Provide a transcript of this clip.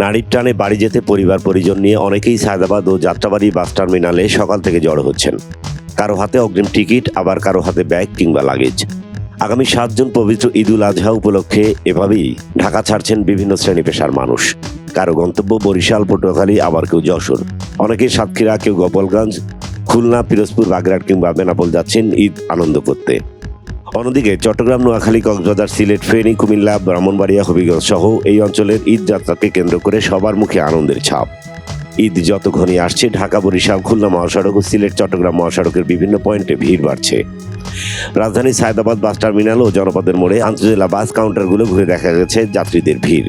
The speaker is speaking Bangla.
নারীর টানে বাড়ি যেতে পরিবার পরিজন নিয়ে অনেকেই সায়দাবাদ ও যাত্রাবাড়ি বাস টার্মিনালে সকাল থেকে জড়ো হচ্ছেন। কারও হাতে অগ্রিম টিকিট, আবার কারও হাতে ব্যাগ কিংবা লাগেজ। আগামী সাত জুন পবিত্র ঈদুল আজহা উপলক্ষে এভাবেই ঢাকা ছাড়ছেন বিভিন্ন শ্রেণি পেশার মানুষ। কারও গন্তব্য বরিশাল, পটুয়াখালী, আবার কেউ যশোর। অনেকে সাতক্ষীরা, কেউ গোপালগঞ্জ, খুলনা, পিরোজপুর, বাগেরহাট কিংবা বেনাপোল যাচ্ছেন ঈদ আনন্দ করতে। অন্যদিকে চট্টগ্রাম, নোয়াখালী, কক্সবাজার, সিলেট, ফেনী, কুমিল্লা, ব্রাহ্মণবাড়িয়া, হবিগঞ্জ সহ এই অঞ্চলের ঈদ যাত্রাকে কেন্দ্র করে সবার মুখে আনন্দের ছাপ। ঈদ যত ঘনিয়ে আসছে, ঢাকা, বরিশাল, খুলনা, মহাসড়ক ও সিলেট, চট্টগ্রাম মহাসড়কের বিভিন্ন পয়েন্টে ভিড় বাড়ছে। রাজধানীর সায়দাবাদ বাস টার্মিনাল ও জনপদের মোড়ে আন্তজেলা বাস কাউন্টারগুলো ঘুরে দেখা গেছে যাত্রীদের ভিড়।